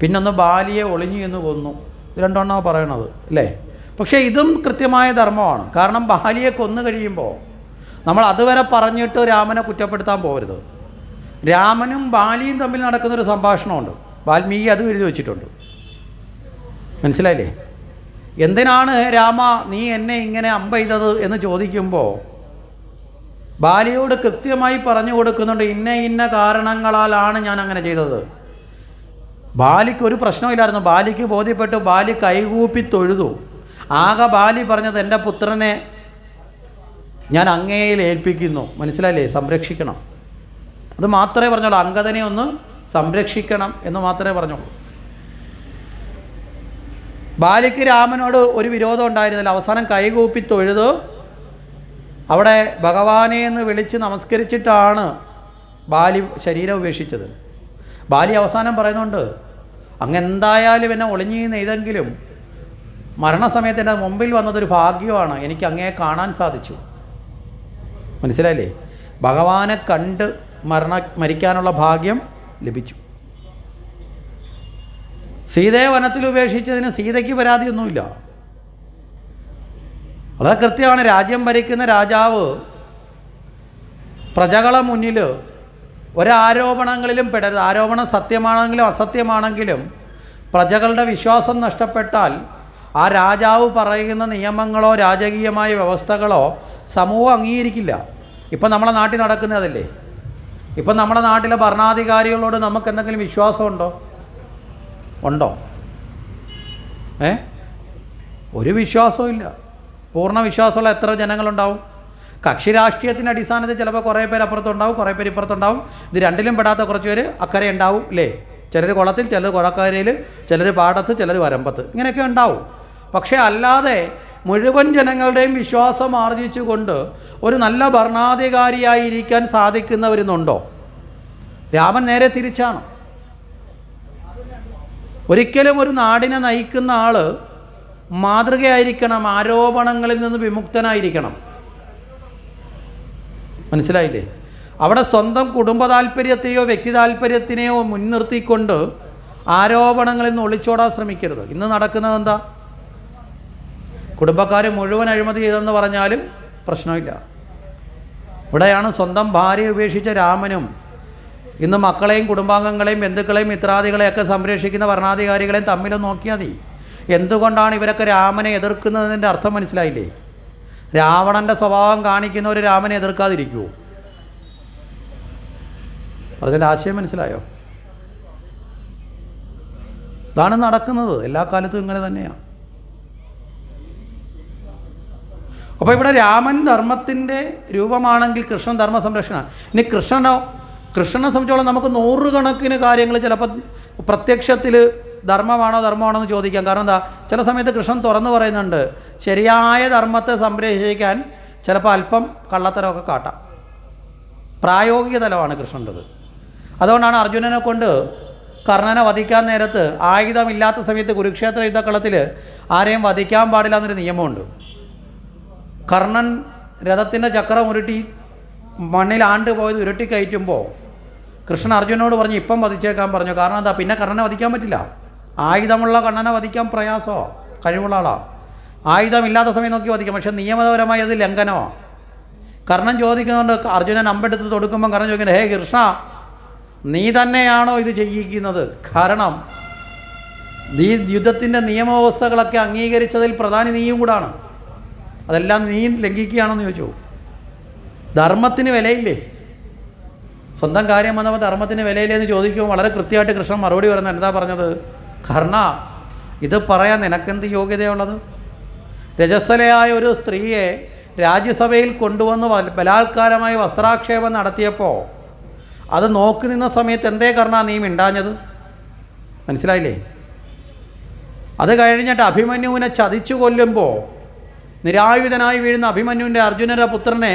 പിന്നൊന്ന് ബാലിയെ ഒളിഞ്ഞു എന്ന് കൊന്നു. രണ്ടെണ്ണമാണ് പറയണത് അല്ലേ? പക്ഷേ ഇതും കൃത്യമായ ധർമ്മമാണ്. കാരണം ബാലിയെ കൊന്നു കഴിയുമ്പോൾ നമ്മൾ അതുവരെ പറഞ്ഞിട്ട് രാമനെ കുറ്റപ്പെടുത്താൻ പോകരുത് രാമനും ബാലിയും തമ്മിൽ നടക്കുന്നൊരു സംഭാഷണമുണ്ട്. വാൽമീകി അത് എഴുതി വെച്ചിട്ടുണ്ട്. മനസ്സിലായില്ലേ? എന്തിനാണ് രാമ നീ എന്നെ ഇങ്ങനെ അമ്പ ചെയ്തത് എന്ന് ചോദിക്കുമ്പോൾ ബാലിയോട് കൃത്യമായി പറഞ്ഞു കൊടുക്കുന്നുണ്ട് ഇന്ന ഇന്ന കാരണങ്ങളാലാണ് ഞാൻ അങ്ങനെ ചെയ്തത്. ബാലിക്ക് ഒരു പ്രശ്നമില്ലായിരുന്നു. ബാലിക്ക് ബോധ്യപ്പെട്ടു. ബാലി കൈകൂപ്പി തൊഴുതു. ആകെ ബാലി പറഞ്ഞത് എന്റെ പുത്രനെ ഞാൻ അങ്ങേയിൽ ഏൽപ്പിക്കുന്നു. മനസ്സിലായില്ലേ? സംരക്ഷിക്കണം. അത് മാത്രമേ പറഞ്ഞുള്ളൂ. അങ്കദനെ ഒന്ന് സംരക്ഷിക്കണം എന്ന് മാത്രമേ പറഞ്ഞുള്ളൂ. ബാലിക്ക് രാമനോട് ഒരു വിരോധം ഉണ്ടായിരുന്നില്ല. അവസാനം കൈകൂപ്പി തൊഴുത്. അവിടെ ഭഗവാനെ എന്ന് വിളിച്ച് നമസ്കരിച്ചിട്ടാണ് ബാലി ശരീരം ഉപേക്ഷിച്ചത്. ബാലി അവസാനം പറയുന്നുണ്ട് അങ്ങ് എന്തായാലും എന്നെ ഒളിഞ്ഞു നെയ്തെങ്കിലും മരണസമയത്ത് എന്റെ മുമ്പിൽ വന്നതൊരു ഭാഗ്യമാണ്. എനിക്ക് അങ്ങയെ കാണാൻ സാധിച്ചു. മനസ്സിലായില്ലേ? ഭഗവാനെ കണ്ട് മരണ മരിക്കാനുള്ള ഭാഗ്യം ലഭിച്ചു. സീതയെ വനത്തിൽ ഉപേക്ഷിച്ചതിന് സീതയ്ക്ക് പരാതിയൊന്നുമില്ല. വളരെ കൃത്യമാണ്. രാജ്യം ഭരിക്കുന്ന രാജാവ് പ്രജകളെ മുന്നിൽ ഒരാരോപണങ്ങളിലും പെടരുത്. ആരോപണം സത്യമാണെങ്കിലും അസത്യമാണെങ്കിലും പ്രജകളുടെ വിശ്വാസം നഷ്ടപ്പെട്ടാൽ ആ രാജാവ് പറയുന്ന നിയമങ്ങളോ രാജകീയമായ വ്യവസ്ഥകളോ സമൂഹം അംഗീകരിക്കില്ല. ഇപ്പം നമ്മളെ നാട്ടിൽ നടക്കുന്നതല്ലേ ഇപ്പം നമ്മുടെ നാട്ടിലെ ഭരണാധികാരികളോട് നമുക്ക് എന്തെങ്കിലും വിശ്വാസമുണ്ടോ ഉണ്ടോ? ഏ? ഒരു വിശ്വാസവും ഇല്ല. പൂർണ വിശ്വാസമുള്ള എത്ര ജനങ്ങളുണ്ടാവും? കക്ഷി രാഷ്ട്രീയത്തിന്റെ അടിസ്ഥാനത്തിൽ ചിലപ്പോൾ കുറേ പേര് അപ്പുറത്തുണ്ടാവും കുറേ പേര് ഇപ്പുറത്തുണ്ടാവും. ഇത് രണ്ടിലും പെടാത്ത കുറച്ച് പേര് അക്കരെ ഉണ്ടാവും അല്ലേ ചിലർ കുളത്തിൽ ചിലർ കുളക്കരയിൽ ചിലർ പാടത്ത് ചിലർ വരമ്പത്ത്. ഇങ്ങനെയൊക്കെ ഉണ്ടാവും. പക്ഷേ അല്ലാതെ മുഴുവൻ ജനങ്ങളുടെയും വിശ്വാസം ആർജിച്ചുകൊണ്ട് ഒരു നല്ല ഭരണാധികാരിയായി ഭരണാധികാരിയായിരിക്കാൻ സാധിക്കുന്നവരുന്നുണ്ടോ? രാമൻ നേരെ തിരിച്ചാണ്. ഒരിക്കലും ഒരു നാടിനെ നയിക്കുന്ന ആൾ മാതൃകയായിരിക്കണം ആരോപണങ്ങളിൽ നിന്ന് വിമുക്തനായിരിക്കണം. മനസ്സിലായില്ലേ? അവിടെ സ്വന്തം കുടുംബ താല്പര്യത്തെയോ വ്യക്തി താല്പര്യത്തിനെയോ മുൻനിർത്തിക്കൊണ്ട് ആരോപണങ്ങളിൽ നിന്ന് ഒളിച്ചോടാൻ ശ്രമിക്കരുത്. ഇന്ന് നടക്കുന്നത് എന്താ? കുടുംബക്കാർ മുഴുവൻ അഴിമതി ചെയ്തെന്ന് പറഞ്ഞാലും പ്രശ്നമില്ല. ഇവിടെയാണ് സ്വന്തം ഭാര്യയെ ഉപേക്ഷിച്ച രാമനും ഇന്ന് മക്കളെയും കുടുംബാംഗങ്ങളെയും ബന്ധുക്കളെയും മിത്രാദികളെയൊക്കെ സംരക്ഷിക്കുന്ന ഭരണാധികാരികളെയും തമ്മിലും നോക്കിയാൽ മതി. എന്തുകൊണ്ടാണ് ഇവരൊക്കെ രാമനെ എതിർക്കുന്നതിന്റെ അർത്ഥം മനസ്സിലായില്ലേ? രാവണന്റെ സ്വഭാവം കാണിക്കുന്നവർ രാമനെ എതിർക്കാതിരിക്കുമോ അതിന്റെ ആശയം മനസ്സിലായോ? ഇതാണ് നടക്കുന്നത്. എല്ലാ കാലത്തും ഇങ്ങനെ തന്നെയാണ് അപ്പോൾ ഇവിടെ രാമൻ ധർമ്മത്തിന്റെ രൂപമാണെങ്കിൽ കൃഷ്ണൻ ധർമ്മ സംരക്ഷണമാണ് ഇനി കൃഷ്ണനോ കൃഷ്ണനെ സംബന്ധിച്ചോളം നമുക്ക് നൂറുകണക്കിന് കാര്യങ്ങൾ ചിലപ്പോൾ പ്രത്യക്ഷത്തിൽ ധർമ്മമാണോ ധർമ്മമാണോ എന്ന് ചോദിക്കാം. കാരണം എന്താ? ചില സമയത്ത് കൃഷ്ണൻ തുറന്നു പറയുന്നുണ്ട് ശരിയായ ധർമ്മത്തെ സംരക്ഷിക്കാൻ ചിലപ്പോൾ അല്പം കള്ളത്തരമൊക്കെ കാട്ടാം. പ്രായോഗിക തലമാണ് കൃഷ്ണന്റെത്. അതുകൊണ്ടാണ് അർജുനനെ കൊണ്ട് കർണനെ വധിക്കാൻ നേരത്ത് ആയുധമില്ലാത്ത സമയത്ത് കുരുക്ഷേത്ര യുദ്ധക്കളത്തിൽ ആരെയും വധിക്കാൻ പാടില്ല എന്നൊരു നിയമമുണ്ട്. കർണൻ രഥത്തിന്റെ ചക്രം ഉരുട്ടി മണ്ണിൽ ആണ്ട് പോയത് ഉരുട്ടി കയറ്റുമ്പോൾ കൃഷ്ണൻ അർജുനോട് പറഞ്ഞു ഇപ്പം വധിച്ചേക്കാൻ പറഞ്ഞു. കാരണം എന്താ? പിന്നെ കർണനെ വധിക്കാൻ പറ്റില്ല. ആയുധമുള്ള കണ്ണനെ വധിക്കാൻ പ്രയാസോ? കഴിവുള്ള ആളാണ് ആയുധമില്ലാത്ത സമയം നോക്കി വധിക്കാം. പക്ഷെ നിയമപരമായി അത് ലംഘനമോ കർണൻ ചോദിക്കുന്നുണ്ട് അർജുനൻ അമ്പെടുത്ത് തൊടുക്കുമ്പം കർണൻ ചോദിക്കുന്നത് ഹേ കൃഷ്ണ നീ തന്നെയാണോ ഇത് ചെയ്യിക്കുന്നത്? കാരണം നീ യുദ്ധത്തിന്റെ നിയമവ്യവസ്ഥകളൊക്കെ അംഗീകരിച്ചതിൽ പ്രധാനി നീയും കൂടാണ്. അതെല്ലാം നീ ലംഘിക്കുകയാണെന്ന് ചോദിച്ചു. ധർമ്മത്തിന് വിലയില്ലേ? സ്വന്തം കാര്യം വന്നപ്പോൾ ധർമ്മത്തിന് വിലയില്ലേ എന്ന് ചോദിക്കുമ്പോൾ വളരെ കൃത്യമായിട്ട് കൃഷ്ണൻ മറുപടി പറയുന്നത് എന്താ പറഞ്ഞത്? കർണ ഇത് പറയാൻ നിനക്കെന്ത് യോഗ്യതയുള്ളത്? രജസ്വലയായ ഒരു സ്ത്രീയെ രാജ്യസഭയിൽ കൊണ്ടുവന്ന് ബലാത്കാരമായി വസ്ത്രാക്ഷേപം നടത്തിയപ്പോൾ അത് നോക്കി നിന്ന സമയത്ത് എന്തേ കർണ നീ മിണ്ടാഞ്ഞത്? മനസ്സിലായില്ലേ? അത് കഴിഞ്ഞിട്ട് അഭിമന്യുവിനെ ചതിച്ചു കൊല്ലുമ്പോൾ നിരായുധനായി വീഴുന്ന അഭിമന്യുവിന്റെ അർജുനന്റെ പുത്രനെ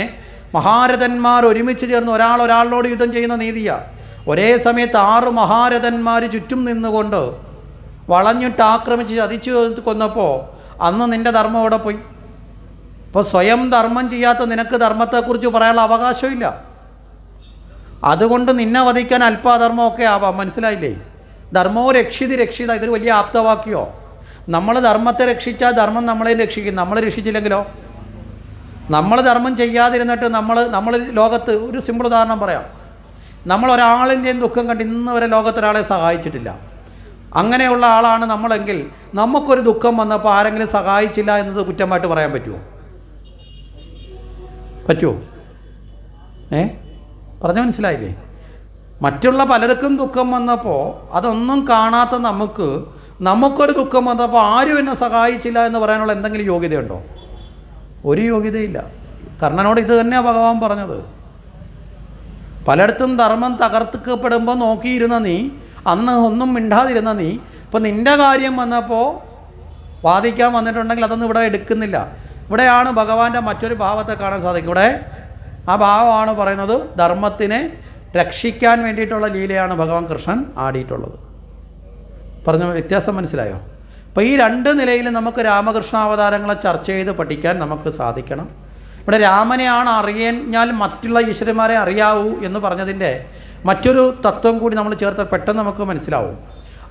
മഹാരഥന്മാർ ഒരുമിച്ച് ചേർന്ന് ഒരാൾ ഒരാളോട് യുദ്ധം ചെയ്യുന്ന നീതിയാണ് ഒരേ സമയത്ത് ആറ് മഹാരഥന്മാർ ചുറ്റും നിന്നുകൊണ്ട് വളഞ്ഞിട്ട് ആക്രമിച്ച് ചതിച്ചു കൊന്നപ്പോൾ അന്ന് നിന്റെ ധർമ്മം അവിടെ പോയി? ഇപ്പോൾ സ്വയം ധർമ്മം ചെയ്യാത്ത നിനക്ക് ധർമ്മത്തെക്കുറിച്ച് പറയാനുള്ള അവകാശമില്ല. അതുകൊണ്ട് നിന്നെ വധിക്കാൻ അല്പാധർമ്മമൊക്കെ ആവാം. മനസ്സിലായില്ലേ? ധർമ്മോ രക്ഷിതി രക്ഷിത. ഇതൊരു വലിയ ആപ്തവാക്യോ? നമ്മൾ ധർമ്മത്തെ രക്ഷിച്ചാൽ ധർമ്മം നമ്മളെ രക്ഷിക്കും. നമ്മൾ രക്ഷിച്ചില്ലെങ്കിലോ? നമ്മൾ ധർമ്മം ചെയ്യാതിരുന്നിട്ട് നമ്മൾ നമ്മൾ ലോകത്ത് ഒരു സിമ്പിൾ ഉദാഹരണം പറയാം. നമ്മൾ ഒരാളിന്റെയും ദുഃഖം കണ്ട് ഇന്ന് വരെ ലോകത്തൊരാളെ സഹായിച്ചിട്ടില്ല. അങ്ങനെയുള്ള ആളാണ് നമ്മളെങ്കിൽ നമുക്കൊരു ദുഃഖം വന്നപ്പോൾ ആരെങ്കിലും സഹായിച്ചില്ല എന്നത് കുറ്റമായിട്ട് പറയാൻ പറ്റുമോ? പറ്റുമോ? ഏ? പറഞ്ഞ മനസ്സിലായില്ലേ? മറ്റുള്ള പലർക്കും ദുഃഖം വന്നപ്പോൾ അതൊന്നും കാണാത്ത നമുക്ക് നമുക്കൊരു ദുഃഖം വന്നപ്പോൾ ആരും എന്നെ സഹായിച്ചില്ല എന്ന് പറയാനുള്ള എന്തെങ്കിലും യോഗ്യതയുണ്ടോ? ഒരു യോഗ്യതയില്ല. കർണനോട് ഇത് തന്നെയാണ് ഭഗവാൻ പറഞ്ഞത്. പലയിടത്തും ധർമ്മം തകർക്കപ്പെടുമ്പോൾ നോക്കിയിരുന്ന നീ അന്ന് ഒന്നും മിണ്ടാതിരുന്ന നീ. ഇപ്പം നിന്റെ കാര്യം വന്നപ്പോൾ വാദിക്കാൻ വന്നിട്ടുണ്ടെങ്കിൽ അതൊന്നും ഇവിടെ എടുക്കുന്നില്ല. ഇവിടെയാണ് ഭഗവാന്റെ മറ്റൊരു ഭാവത്തെ കാണാൻ സാധിക്കും. ഇവിടെ ആ ഭാവമാണ് പറയുന്നത് ധർമ്മത്തിനെ രക്ഷിക്കാൻ വേണ്ടിയിട്ടുള്ള ലീലയാണ് ഭഗവാൻ കൃഷ്ണൻ ആടിയിട്ടുള്ളത്. പറഞ്ഞ വ്യത്യാസം മനസ്സിലായോ? അപ്പോൾ ഈ രണ്ട് നിലയിൽ നമുക്ക് രാമകൃഷ്ണ അവതാരങ്ങളെ ചർച്ച ചെയ്ത് പഠിക്കാൻ നമുക്ക് സാധിക്കണം. ഇവിടെ രാമനെയാണ് അറിയാൻ മറ്റുള്ള ഈശ്വരന്മാരെ അറിയാവൂ എന്ന് പറഞ്ഞതിന്റെ മറ്റൊരു തത്വം കൂടി നമ്മൾ ചേർത്ത് പെട്ടെന്ന് നമുക്ക് മനസ്സിലാവും.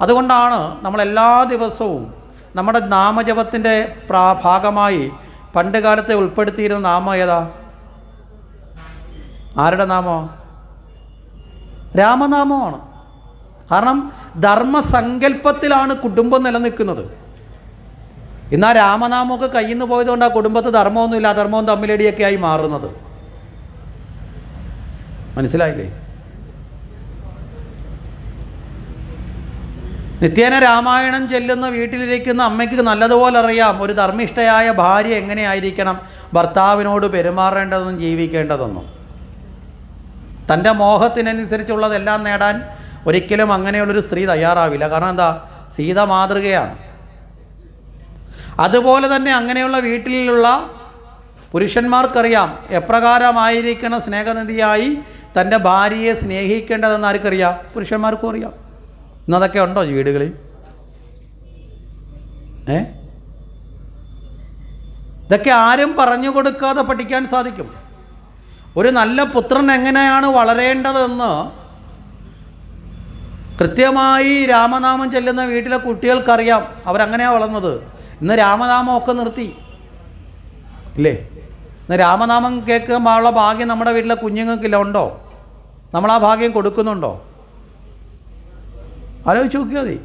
അതുകൊണ്ടാണ് നമ്മൾ എല്ലാ ദിവസവും നമ്മുടെ നാമജപത്തിന്റെ പ്രാ ഭാഗമായി പണ്ട് കാലത്തെ ഉൾപ്പെടുത്തിയിരുന്ന നാമം ഏതാ? ആരുടെ നാമോ? രാമനാമമാണ്. കാരണം ധർമ്മസങ്കല്പത്തിലാണ് കുടുംബം നിലനിൽക്കുന്നത്. ഇന്ന് ആ രാമനാമമൊക്കെ കയ്യിൽ നിന്ന് പോയതുകൊണ്ട് ആ കുടുംബത്ത് ധർമ്മമൊന്നുമില്ല അധർമ്മവും തമ്മിലടിയൊക്കെ ആയി മാറുന്നത്. മനസ്സിലായില്ലേ? നിത്യേന രാമായണം ചെല്ലുന്ന വീട്ടിലിരിക്കുന്ന അമ്മയ്ക്ക് നല്ലതുപോലെ അറിയാം ഒരു ധർമ്മിഷ്ഠയായ ഭാര്യ എങ്ങനെയായിരിക്കണം ഭർത്താവിനോട് പെരുമാറേണ്ടതെന്നും ജീവിക്കേണ്ടതെന്നും. തന്റെ മോഹത്തിനനുസരിച്ചുള്ളതെല്ലാം നേടാൻ ഒരിക്കലും അങ്ങനെയുള്ളൊരു സ്ത്രീ തയ്യാറാവില്ല. കാരണം എന്താ? സീത മാതൃകയാണ്. അതുപോലെ തന്നെ അങ്ങനെയുള്ള വീട്ടിലുള്ള പുരുഷന്മാർക്കറിയാം എപ്രകാരമായിരിക്കണം സ്നേഹനിധിയായി തന്റെ ഭാര്യയെ സ്നേഹിക്കേണ്ടതെന്ന് ആർക്കറിയാം? പുരുഷന്മാർക്കും അറിയാം. ഇന്നതൊക്കെ ഉണ്ടോ വീടുകളിൽ? ഏ? ഇതൊക്കെ ആരും പറഞ്ഞു കൊടുക്കാതെ പഠിക്കാൻ സാധിക്കും. ഒരു നല്ല പുത്രൻ എങ്ങനെയാണ് വളരേണ്ടതെന്ന് കൃത്യമായി രാമനാമം ചെല്ലുന്ന വീട്ടിലെ കുട്ടികൾക്കറിയാം. അവരങ്ങനെയാണ് വളർന്നത്. ഇന്ന് രാമനാമമൊക്കെ നിർത്തി. ഇല്ലേ? ഇന്ന് രാമനാമം കേൾക്കുമ്പോഴുള്ള ഭാഗ്യം നമ്മുടെ വീട്ടിലെ കുഞ്ഞുങ്ങൾക്കില്ല ഉണ്ടോ? നമ്മൾ ആ ഭാഗ്യം കൊടുക്കുന്നുണ്ടോ? ആലോചിച്ച് നോക്കിയാൽ മതി.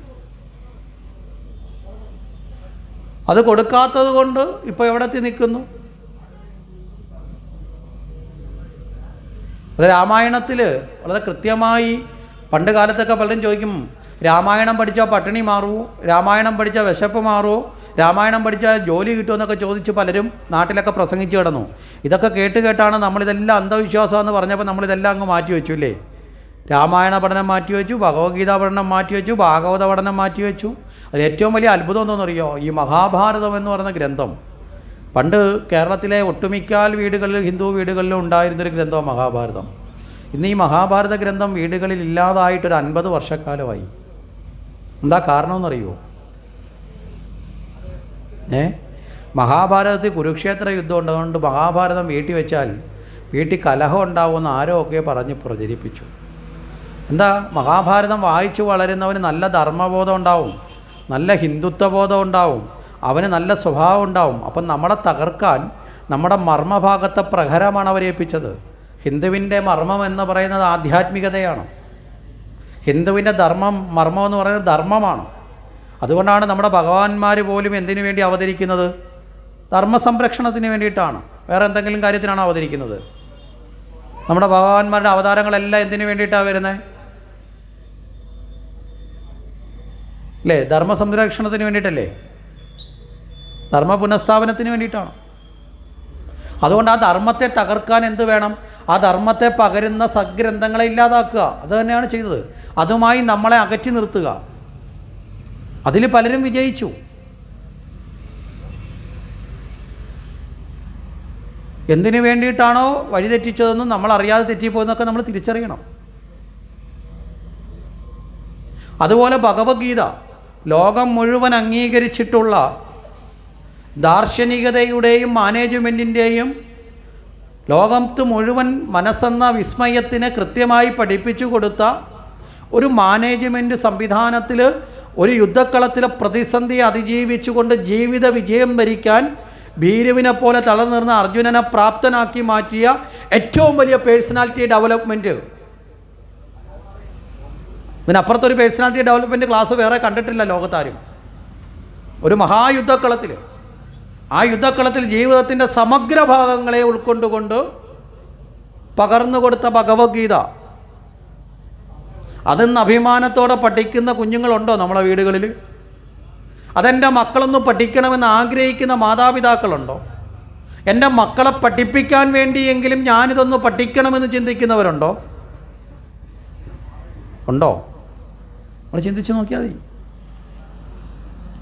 അത് കൊടുക്കാത്തത് കൊണ്ട് ഇപ്പോൾ എവിടെ എത്തി നിൽക്കുന്നു? രാമായണത്തിൽ വളരെ കൃത്യമായി പണ്ട് കാലത്തൊക്കെ പലരും ചോദിക്കും രാമായണം പഠിച്ചാൽ പട്ടിണി മാറുമോ രാമായണം പഠിച്ചാൽ വിശപ്പ് മാറുമോ രാമായണം പഠിച്ചാൽ ജോലി കിട്ടുമെന്നൊക്കെ ചോദിച്ച് പലരും നാട്ടിലൊക്കെ പ്രസംഗിച്ചു കിടന്നു. ഇതൊക്കെ കേട്ട് കേട്ടാണ് നമ്മളിതെല്ലാം അന്ധവിശ്വാസമെന്ന് പറഞ്ഞപ്പോൾ നമ്മളിതെല്ലാം അങ്ങ് മാറ്റി വെച്ചു അല്ലേ? രാമായണ പഠനം മാറ്റി വെച്ചു ഭഗവത്ഗീത പഠനം മാറ്റി വെച്ചു ഭാഗവത പഠനം മാറ്റി വെച്ചു. അത് ഏറ്റവും വലിയ അത്ഭുതം എന്താണെന്നറിയോ ഈ മഹാഭാരതം എന്ന് പറയുന്ന ഗ്രന്ഥം. പണ്ട് കേരളത്തിലെ ഒട്ടുമിക്കാൽ വീടുകളിൽ ഹിന്ദു വീടുകളിലും ഉണ്ടായിരുന്നൊരു ഗ്രന്ഥമാണ് മഹാഭാരതം. ഇന്ന് ഈ മഹാഭാരത ഗ്രന്ഥം വീടുകളിൽ ഇല്ലാതായിട്ടൊരു അൻപത് വർഷക്കാലമായി. എന്താ കാരണമെന്നറിയോ ഏ? മഹാഭാരതത്തിൽ കുരുക്ഷേത്ര യുദ്ധം ഉണ്ടതുകൊണ്ട് മഹാഭാരതം വീട്ടി വെച്ചാൽ വീട്ടിൽ കലഹം ഉണ്ടാവുമെന്ന് ആരോ ഒക്കെ പറഞ്ഞ് പ്രചരിപ്പിച്ചു. എന്താ? മഹാഭാരതം വായിച്ചു വളരുന്നവന് നല്ല ധർമ്മബോധം ഉണ്ടാവും നല്ല ഹിന്ദുത്വബോധം ഉണ്ടാവും അവന് നല്ല സ്വഭാവം ഉണ്ടാവും. അപ്പം നമ്മളെ തകർക്കാൻ നമ്മുടെ മർമ്മഭാഗത്തെ പ്രഹരമാണ് അവരേൽപ്പിച്ചത്. ഹിന്ദുവിന്റെ മർമ്മം എന്ന് പറയുന്നത് ആധ്യാത്മികതയാണ്. ഹിന്ദുവിന്റെ ധർമ്മം മർമ്മം എന്ന് പറയുന്നത് ധർമ്മമാണ്. അതുകൊണ്ടാണ് നമ്മുടെ ഭഗവാന്മാർ പോലും എന്തിനു വേണ്ടി അവതരിക്കുന്നത്? ധർമ്മ സംരക്ഷണത്തിന് വേണ്ടിയിട്ടാണ്. വേറെ എന്തെങ്കിലും കാര്യത്തിനാണ് അവതരിക്കുന്നത്? നമ്മുടെ ഭഗവാന്മാരുടെ അവതാരങ്ങളെല്ലാം എന്തിനു വേണ്ടിയിട്ടാണ് വരുന്നത്? അല്ലേ ധർമ്മ സംരക്ഷണത്തിന് വേണ്ടിയിട്ടല്ലേ? ധർമ്മ പുനഃസ്ഥാപനത്തിന് വേണ്ടിയിട്ടാണ്? അതുകൊണ്ട് ആ ധർമ്മത്തെ തകർക്കാൻ എന്ത് വേണം? ആ ധർമ്മത്തെ പകരുന്ന സഗ്രന്ഥങ്ങളെ ഇല്ലാതാക്കുക. അത് തന്നെയാണ് ചെയ്തത്. അതുമായി നമ്മളെ അകറ്റി നിർത്തുക. അതിൽ പലരും വിജയിച്ചു. എന്തിനു വേണ്ടിയിട്ടാണോ വഴിതെറ്റിച്ചതെന്ന് നമ്മൾ അറിയാതെ തെറ്റിപ്പോയെന്നൊക്കെ നമ്മൾ തിരിച്ചറിയണം. അതുപോലെ ഭഗവത്ഗീത ലോകം മുഴുവൻ അംഗീകരിച്ചിട്ടുള്ള ദാർശനികതയുടെയും മാനേജ്മെന്റിന്റെയും ലോകത്ത് മുഴുവൻ മനസ്സെന്ന വിസ്മയത്തിന് കൃത്യമായി പഠിപ്പിച്ചു കൊടുത്ത ഒരു മാനേജ്മെന്റ് സംവിധാനത്തിൽ ഒരു യുദ്ധക്കളത്തിലെ പ്രതിസന്ധി അതിജീവിച്ചുകൊണ്ട് ജീവിത വിജയം ഭരിക്കാൻ ഭീരുവിനെ പോലെ തളർന്നിരുന്ന അർജുനനെ പ്രാപ്തനാക്കി മാറ്റിയ ഏറ്റവും വലിയ പേഴ്സണാലിറ്റി ഡെവലപ്മെന്റ് ഇതിനപ്പുറത്തൊരു പേഴ്സണാലിറ്റി ഡെവലപ്മെന്റ് ക്ലാസ് വേറെ കണ്ടിട്ടില്ല ലോകത്താരും. ഒരു മഹായുദ്ധക്കളത്തിൽ ആ യുദ്ധക്കളത്തിൽ ജീവിതത്തിന്റെ സമഗ്ര ഭാഗങ്ങളെ ഉൾക്കൊണ്ടുകൊണ്ട് പകർന്നു കൊടുത്ത ഭഗവത്ഗീത. അതിന്ന് അഭിമാനത്തോടെ പഠിക്കുന്ന കുഞ്ഞുങ്ങളുണ്ടോ നമ്മളെ വീടുകളിൽ? അതെന്റെ മക്കളൊന്ന് പഠിക്കണമെന്ന് ആഗ്രഹിക്കുന്ന മാതാപിതാക്കളുണ്ടോ? എന്റെ മക്കളെ പഠിപ്പിക്കാൻ വേണ്ടിയെങ്കിലും ഞാനിതൊന്ന് പഠിക്കണമെന്ന് ചിന്തിക്കുന്നവരുണ്ടോ? ഉണ്ടോ? നമ്മൾ ചിന്തിച്ച് നോക്കിയാൽ മതി.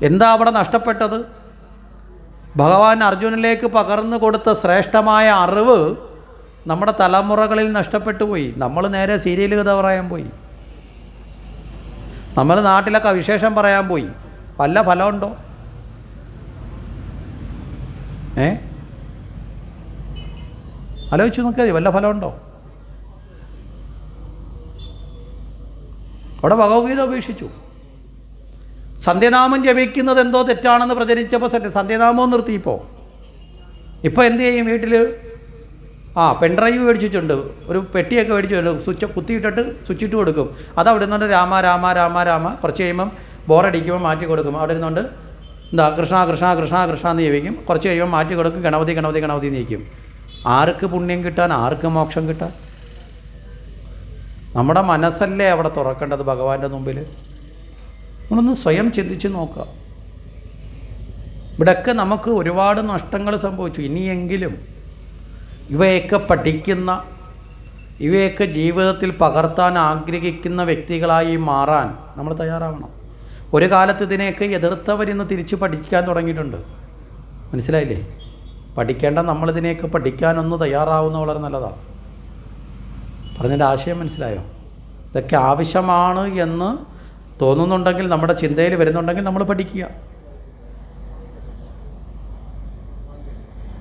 എന്താ അവിടെ നഷ്ടപ്പെട്ടത്? ഭഗവാൻ അർജുനിലേക്ക് പകർന്നു കൊടുത്ത ശ്രേഷ്ഠമായ അറിവ് നമ്മുടെ തലമുറകളിൽ നഷ്ടപ്പെട്ടു പോയി. നമ്മൾ നേരെ സീരിയൽ കഥ പറയാൻ പോയി. നമ്മൾ നാട്ടിലൊക്കെ വിശേഷം പറയാൻ പോയി. വല്ല ഫലമുണ്ടോ? ഏ? ആലോചിച്ച് നോക്കിയാൽ വല്ല ഫലമുണ്ടോ? അവിടെ ഭഗവത്ഗീത ഉപേക്ഷിച്ചു. സന്ധ്യനാമം ജപിക്കുന്നത് എന്തോ തെറ്റാണെന്ന് പ്രചരിച്ചപ്പോൾ സത്യം സന്ധ്യനാമവും നിർത്തിയിപ്പോൾ ഇപ്പോൾ എന്ത് ചെയ്യും വീട്ടിൽ ആ പെൺഡ്രൈവ് മേടിച്ചിട്ടുണ്ട്. ഒരു പെട്ടിയൊക്കെ മേടിച്ചിട്ടുണ്ട്. സ്വിച്ച് കുത്തിയിട്ടിട്ട് സ്വിച്ച് ഇട്ട് കൊടുക്കും. അത് അവിടെ നിന്നുകൊണ്ട് രാമ രാമ രാമ രാമ. കുറച്ച് കഴിയുമ്പം ബോറടിക്കുമ്പോൾ മാറ്റി കൊടുക്കും. അവിടെ ഇരുന്നുകൊണ്ട് എന്താ കൃഷ്ണ കൃഷ്ണ കൃഷ്ണ കൃഷ്ണ എന്ന് ജപിക്കും. കുറച്ച് കഴിയുമ്പോൾ മാറ്റി കൊടുക്കും. ഗണപതി ഗണപതി ഗണപതി നീക്കും ആർക്ക് പുണ്യം കിട്ടാൻ ആർക്ക് മോക്ഷം കിട്ടാൻ? നമ്മുടെ മനസ്സല്ലേ അവിടെ തുറക്കേണ്ടത് ഭഗവാന്റെ മുമ്പിൽ നമ്മളൊന്ന് സ്വയം ചിന്തിച്ച് നോക്കുക. ഇവിടെയൊക്കെ നമുക്ക് ഒരുപാട് നഷ്ടങ്ങൾ സംഭവിച്ചു. ഇനിയെങ്കിലും ഇവയൊക്കെ പഠിക്കുന്ന ഇവയൊക്കെ ജീവിതത്തിൽ പകർത്താൻ ആഗ്രഹിക്കുന്ന വ്യക്തികളായി മാറാൻ നമ്മൾ തയ്യാറാവണം. ഒരു കാലത്ത് ഇതിനെയൊക്കെ എതിർത്തവരിന്ന് തിരിച്ച് പഠിക്കാൻ തുടങ്ങിയിട്ടുണ്ട്. മനസ്സിലായില്ലേ? പഠിക്കേണ്ട നമ്മളിതിനെയൊക്കെ പഠിക്കാനൊന്ന് തയ്യാറാവുന്ന വളരെ നല്ലതാണ്. പറഞ്ഞതിന്റെ ആശയം മനസ്സിലായോ? ഇതൊക്കെ ആവശ്യമാണ് എന്ന് തോന്നുന്നുണ്ടെങ്കിൽ നമ്മുടെ ചിന്തയിൽ വരുന്നുണ്ടെങ്കിൽ നമ്മൾ പഠിക്കുക.